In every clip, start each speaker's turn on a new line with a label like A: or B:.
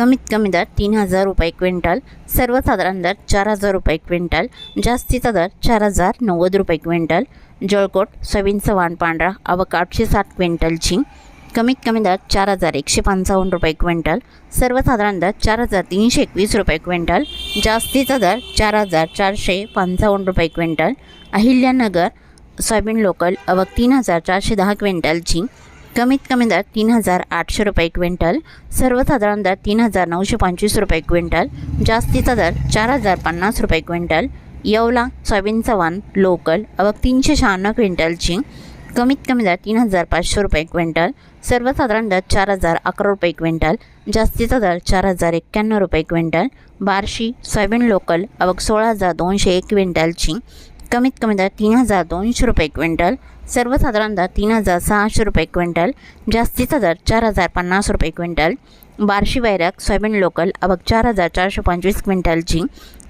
A: कमीत कमी दर तीन हजार रुपये क्विंटल सर्वसाधारण दर चार हजार रुपये क्विंटल जास्तीचा दर चार हजार नव्वद रुपये क्विंटल जळकोट सोयाबीनचं वाण पांढरा आवक आठशे साठ क्विंटलची कमीत कमी दर चार हजार एकशे पंचावन्न रुपये क्विंटल सर्वसाधारण दर चार हजार तीनशे एकवीस रुपये क्विंटल जास्तीचा दर चार हजार चारशे पंचावन्न रुपये क्विंटल अहिल्यानगर सोयाबीन लोकल आवक तीन हजार चारशे दहा क्विंटलची कमीत कमी दर तीन हजार आठशे रुपये क्विंटल सर्वसाधारण दर तीन हजार नऊशे पंचवीस रुपये क्विंटल जास्तीचा दर चार हजार पन्नास रुपये quintal Yeola soybean Chavan local आवक तीनशे शहाण्णव क्विंटलची कमीत कमी दर तीन हजार पाचशे रुपये क्विंटल सर्वसाधारण दर चार हजार अकरा रुपये क्विंटल जास्तीचा दर चार हजार एक्क्याण्णव रुपये क्विंटल बार्शी सोयाबीन लोकल आवक सोळा हजार दोनशे एक क्विंटलची कमीत कमी दर तीन हजार दोनशे रुपये क्विंटल सर्वसाधारण दर तीन हजार सहाशे रुपये क्विंटल जास्तीचा दर चार हजार पन्नास रुपये क्विंटल बार्शी वैराग सोयाबीन लोकल अबक चार हजार चारशे पंचवीस क्विंटलची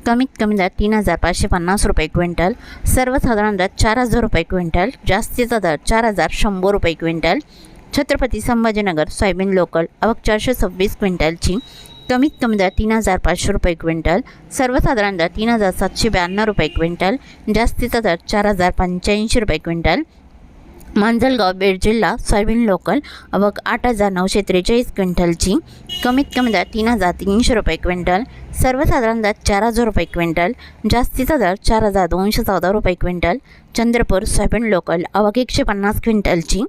A: कमीत कमी दर तीन हजार पाचशे पन्नास रुपये क्विंटल सर्वसाधारण दर चार हजार रुपये क्विंटल जास्तीचा दर चार हजार शंभर रुपये quintal Chhatrapati Sambhajinagar soybean local आवक चारशे सव्वीस क्विंटलची कमीत कमी दर तीन हजार पाचशे रुपये क्विंटल सर्वसाधारण दर तीन हजार सातशे ब्याण्णव रुपये क्विंटल जास्तीचा दर चार हजार पंच्याऐंशी रुपये क्विंटल मांजलगाव बीड जिल्हा सोयाबीन लोकल अवघ आठ हजार नऊशे त्रेचाळीस क्विंटलची. कमीत कमी दर तीन हजार तीनशे रुपये क्विंटल. सर्वसाधारण दर चार हजार रुपये क्विंटल. जास्तीचा दर चार हजार दोनशे चौदा रुपये क्विंटल. चंद्रपूर सोयाबीन लोकल अवक एकशे पन्नास क्विंटलची.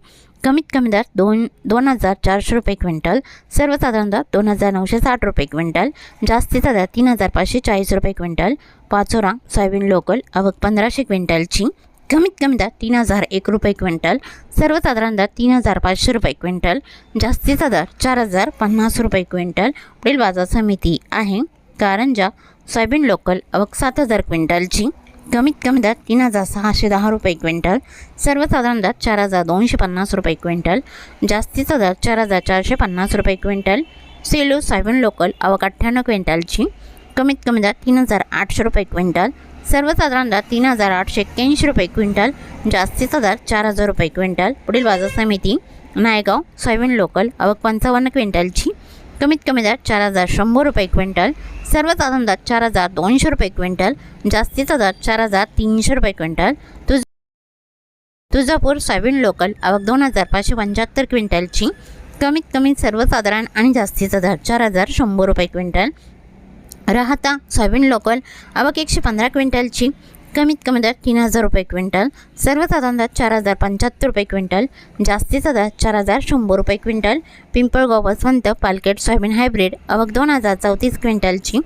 A: कमीत कमी दर दोन दोन हजार चारशे रुपये क्विंटल. सर्वसाधारण दर दोन हजार नऊशे साठ रुपये क्विंटल. जास्तीचा दर तीन हजार पाचशे चाळीस रुपये क्विंटल. पाचोरा सोयाबीन लोकल अवघ पंधराशे क्विंटलची. कमीत कमी दर तीन हजार एक रुपये क्विंटल सर्वसाधारण दर तीन हजार पाचशे रुपये क्विंटल जास्तीचा दर चार हजार पन्नास रुपये क्विंटल पुढील बाजार समिती आहे. कारंजा सोयाबीन लोकल अवक सात हजार क्विंटलची कमीत कमी दर तीन हजार सहाशे दहा रुपये क्विंटल सर्वसाधारण दर चार हजार दोनशे पन्नास रुपये क्विंटल जास्तीचा दर चार हजार चारशे पन्नास रुपये क्विंटल सेलू सोयाबीन लोकल आवक अठ्ठ्याण्णव क्विंटलची कमीत कमी दर तीन हजार आठशे रुपये क्विंटल सर्वसाधारण तीन हजार आठशे एक्क्याऐंशी रुपये क्विंटल जास्तीचा दर चार हजार रुपये क्विंटल. पुढील बाजार समिती नायगाव सोयाबीन लोकल आवक पंचावन्न क्विंटलची. कमीत कमी दर चार हजार शंभर रुपये क्विंटल सर्वसाधारण दर चार हजार दोनशे रुपये क्विंटल जास्तीचा दर चार हजार तीनशे रुपये क्विंटल. तुझ तुळजापूर सोयाबीन लोकल आवक दोन हजार पाचशे पंच्याहत्तर क्विंटलची. कमीत कमी सर्वसाधारण आणि जास्तीचा दर चार हजार शंभर रुपये क्विंटल. राहता सोयाबीन लोकल आवक एकशे पंधरा क्विंटलची. कमीत कमी दर तीन हजार रुपये क्विंटल. सर्वसाधारण दर चार हजार पंच्याहत्तर रुपये क्विंटल. जास्तीचा दर चार हजार शंभर रुपये क्विंटल. पिंपळगाव वसवंत पालकेट सोयाबीन हायब्रिड आवक दोन हजार चौतीस क्विंटलची.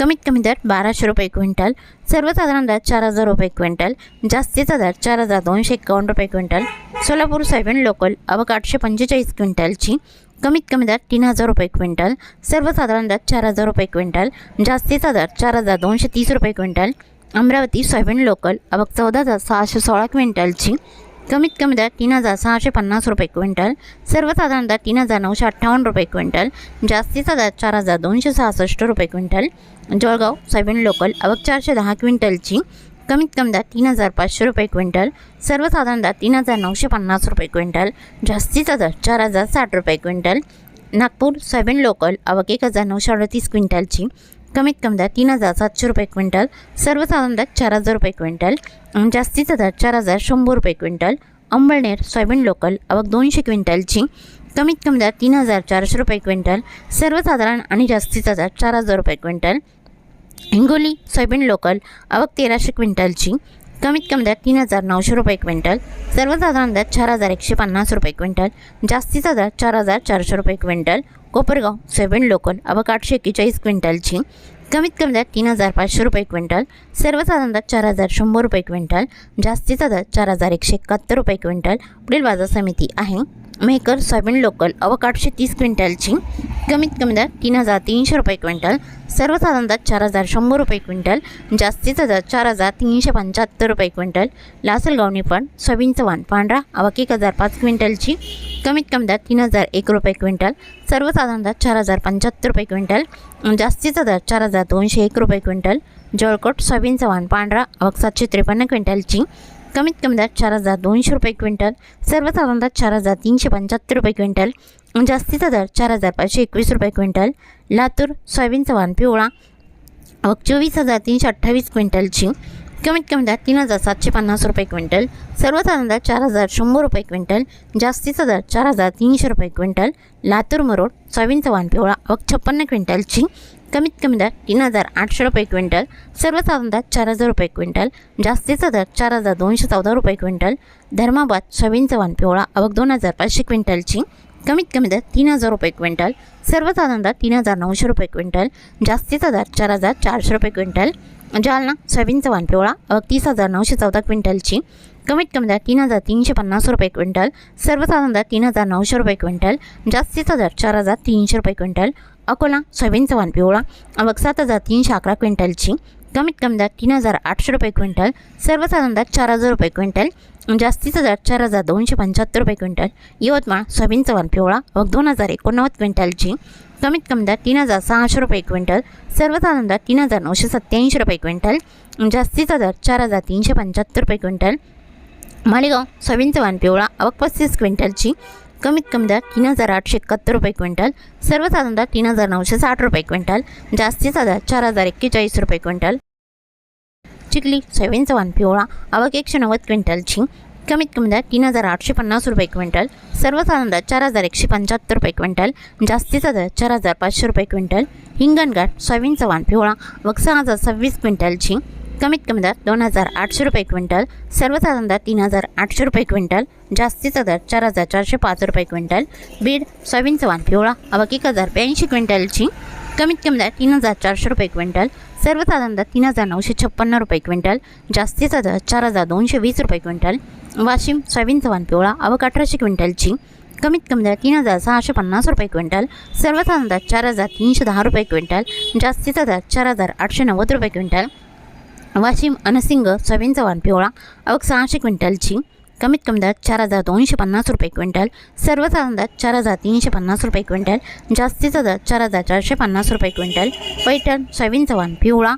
A: कमीत कमी दर बाराशे रुपये क्विंटल. सर्वसाधारण दर चार हजार रुपये क्विंटल. जास्तीचा दर चार हजार दोनशे एकावन्न रुपये क्विंटल. सोलापूर सोयाबीन लोकल आवक आठशे पंचेचाळीस क्विंटलची. कमीत कमी दर तीन हजार रुपये क्विंटल सर्वसाधारण दर चार हजार रुपये क्विंटल जास्तीचा दर चार हजार दोनशे तीस रुपये क्विंटल अमरावती सोयाबीन लोकल अबक चौदा हजार सहाशे सोळा क्विंटलची कमीत कमी दर तीन हजार सहाशे पन्नास रुपये क्विंटल सर्वसाधारण दर तीन हजार नऊशे अठ्ठावन्न रुपये क्विंटल जास्तीचा दर चार हजार दोनशे सहासष्ट रुपये क्विंटल जळगाव सोयाबीन लोकल आवक चारशे दहा क्विंटलची कमीत कमी दर तीन हजार पाचशे रुपये क्विंटल सर्वसाधारण दर तीन हजार नऊशे पन्नास रुपये क्विंटल जास्तीचा दर चार हजार साठ रुपये क्विंटल. नागपूर सोयाबीन लोकल आवक एक हजार नऊशे अडतीस क्विंटलची कमीत कमी दर तीन हजार सातशे रुपये क्विंटल सर्वसाधारण दर चार हजार रुपये क्विंटल. आणि जास्तीचा दर चार हजार शंभर रुपये क्विंटल. अंबळनेर सोयाबीन लोकल आवक दोनशे क्विंटलची कमीत कमी दर तीन हजार चारशे रुपये क्विंटल सर्वसाधारण आणि जास्तीचा दर चार हजार रुपये क्विंटल. हिंगोली सोयाबीन लोकल आवक तेराशे क्विंटलची कमीत कमी दर तीन हजार नऊशे रुपये क्विंटल सर्वसाधारण दर चार हजार एकशे पन्नास रुपये क्विंटल जास्तीचा दर चार हजार चारशे रुपये क्विंटल कोपरगाव सोयाबीन लोकल आवक आठशे एक्केचाळीस क्विंटलची कमीत कमी दर तीन हजार पाचशे रुपये क्विंटल सर्वसाधारण दर चार हजार शंभर रुपये क्विंटल जास्तीचा दर चार हजार एकशे एकाहत्तर रुपये क्विंटल पुढील बाजार समिती आहे. मेहकर सोयाबीन लोकल अवक आठशे तीस क्विंटलची कमीत कमी दर तीन हजार तीनशे रुपये क्विंटल सर्वसाधारण दर चार हजार शंभर रुपये क्विंटल जास्तीचा दर चार हजार तीनशे पंच्याहत्तर रुपये क्विंटल. लासलगावनी पण सोयाबीनचं वाण पांढरा अवक एक हजार पाच क्विंटलची. कमीत कमी दर तीन हजार एक रुपये क्विंटल सर्वसाधारण दर चार हजार पंच्याहत्तर रुपये क्विंटल. जास्तीचा दर चार हजार दोनशे एक रुपये क्विंटल. जळकोट सोयाबीनचं वाण पांढरा अवक सातशे त्रेपन्न क्विंटलची. कमीत कमी दरात चार हजार दोनशे रुपये क्विंटल सर्वसाधारण दरात चार हजार तीनशे पंच्याहत्तर रुपये क्विंटल जास्तीचा दर चार हजार पाचशे एकवीस रुपये क्विंटल. लातूर सोयाबीनचं वाण पिवळा व चोवीस हजार तीनशे अठ्ठावीस क्विंटलची कमीत कमी दर तीन हजार सातशे पन्नास रुपये क्विंटल सर्वसाधारण दर चार हजार शंभर रुपये क्विंटल जास्तीचा दर चार हजार तीनशे रुपये क्विंटल. लातूर मरोड सोयाबीनचा वाण पिवळा व छप्पन्न क्विंटलची कमीत कमी दर तीन हजार आठशे रुपये क्विंटल सर्वसाधारण दर चार हजार रुपये क्विंटल जास्तीचा दर चार हजार दोनशे चौदा रुपये क्विंटल धर्माबाद सोयाबीनचं वाण पिवळा अवघ दोन हजार पाचशे क्विंटलची कमीत कमी दर तीन हजार रुपये क्विंटल सर्वसाधारण दर तीन हजार नऊशे रुपये क्विंटल जास्तीचा दर चार हजार चारशे रुपये क्विंटल जालना सोयाबीनचं वाण पिवळा अवघ तीस हजार नऊशे चौदा क्विंटलची कमीत कमी दर तीन हजार तीनशे पन्नास रुपये क्विंटल सर्वसाधारण दर तीन हजार नऊशे रुपये क्विंटल जास्तीचा दर चार हजार तीनशे रुपये क्विंटल अकोला सोयाबीनचं वाण पिवळा अवक सात हजार तीनशे अकरा क्विंटलची. कमीत कमी दर तीन हजार आठशे रुपये क्विंटल. सर्वसाधारण दर चार हजार रुपये क्विंटल. जास्तीचा दर चार हजार दोनशे पंच्याहत्तर रुपये क्विंटल. यवतमाळ सोयाबीनचं वाण पिवळा अवक दोन हजार एकोणनव्वद क्विंटलची. कमीत कमी दर तीन हजार सहाशे रुपये क्विंटल. सर्वसाधारण दर तीन हजार नऊशे सत्त्याऐंशी रुपये क्विंटल. जास्तीचा दर चार हजार तीनशे पंच्याहत्तर रुपये क्विंटल. मालेगाव सोयाबीनचं वाण पिवळा अवक पस्तीस क्विंटलची. कमीत कमी दर तीन हजार आठशे एकाहत्तर रुपये क्विंटल सर्वसाधारण दर तीन हजार नऊशे साठ रुपये क्विंटल जास्तीचा दर चार हजार एक्केचाळीस रुपये क्विंटल. चिखली सोयाबीनचं वाण पिवळा आवक एकशे नव्वद क्विंटलची कमीत कमी दर तीन हजार आठशे पन्नास रुपये क्विंटल सर्वसाधारण दर चार हजार एकशे पंच्याहत्तर रुपये क्विंटल जास्तीचा दर चार हजार पाचशे रुपये क्विंटल हिंगणघाट सोयाबीनचं वाण पिवळा अवक सहा हजार सव्वीस क्विंटलची कमीत कमी दर दोन हजार आठशे रुपये क्विंटल सर्वसाधारण दर तीन हजार आठशे रुपये क्विंटल जास्तीचा दर चार हजार चारशे पाच रुपये क्विंटल बीड सोयाबीनचं वाण पिवळा अवक एक हजार ब्याऐंशी क्विंटलची कमीत कमी दर तीन हजार चारशे रुपये क्विंटल सर्वसाधारण दर तीन हजार नऊशे छप्पन्न रुपये क्विंटल जास्तीचा दर चार हजार दोनशे वीस रुपये क्विंटल वाशिम सोयाबीनचं वाण पिवळा अवक अठराशे क्विंटलची कमीत कमी दर तीन हजार सहाशे पन्नास रुपये क्विंटल सर्वसाधारण दर चार हजार तीनशे दहा रुपये क्विंटल जास्तीचा दर चार हजार आठशे नव्वद रुपये क्विंटल वाशिम अनसिंग सोयाबीन चव्हाण पिवळा अवक सहाशे क्विंटलची कमीत कमी दर चार हजार दोनशे पन्नास रुपये क्विंटल सर्वसाधारण दर चार हजार तीनशे पन्नास रुपये क्विंटल जास्तीचा दर चार हजार चारशे पन्नास रुपये क्विंटल पैठण सोयाबीन चव्हाण पिवळा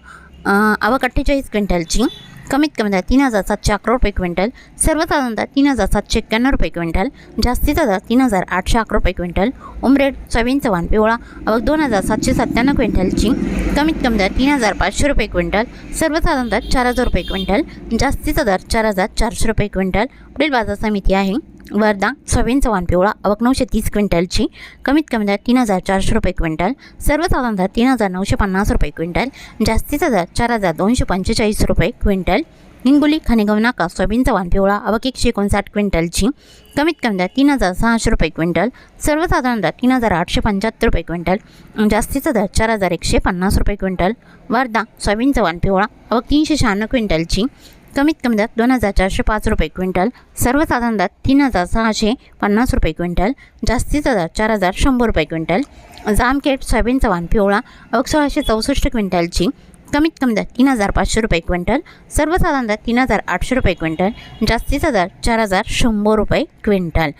A: अवक अठ्ठेचाळीस क्विंटलची कमीत कमी दर तीन हजार सातशे अकरा रुपये क्विंटल सर्वसाधारण दर तीन हजार सातशे एक्क्याण्णव रुपये क्विंटल जास्तीचा दर तीन हजार आठशे अकरा रुपये क्विंटल उमरेड सोयाबीन चव्हाण पिवळा अवघ दोन हजार सातशे सत्त्याण्णव क्विंटलची कमीत कमी दर तीन हजार पाचशे रुपये क्विंटल सर्वसाधारण दर चार हजार रुपये क्विंटल जास्तीचा दर चार हजार चारशे रुपये क्विंटल पुढील बाजार समिती आहे. वर्धा सोयाबीन चवान पिवळा अवक नऊशे तीस क्विंटलची कमीत कमी दर तीन हजार चारशे रुपये क्विंटल सर्वसाधारण दर तीन हजार नऊशे पन्नास रुपये क्विंटल जास्तीचा दर चार हजार दोनशे पंचेचाळीस रुपये क्विंटल. हिंगोली खानेगाव नाका सोयाबीन चवान पिवळा अवक एकशे एकोणसाठ क्विंटलची कमीत कमी दर तीन हजार सहाशे रुपये क्विंटल सर्वसाधारण दर तीन हजार आठशे पंच्याहत्तर रुपये क्विंटल जास्तीचा दर चार हजार एकशे पन्नास रुपये क्विंटल. वर्धा सोयाबीन चवान पिवळा अवक तीनशे शहाण्णव क्विंटलची कमीत कमी दर दोन हजार चारशे पाच रुपये क्विंटल सर्वसाधारण दर तीन हजार सहाशे पन्नास रुपये क्विंटल जास्तीचा दर चार हजार शंभर रुपये क्विंटल. जामखेड सोयाबीनचा वाण पिवळा सोळाशे चौसष्ट क्विंटलची कमीत कमी दर तीन हजार पाचशे रुपये क्विंटल सर्वसाधारण दर तीन हजार आठशे रुपये क्विंटल जास्तीचा दर चार हजार शंभर रुपये क्विंटल.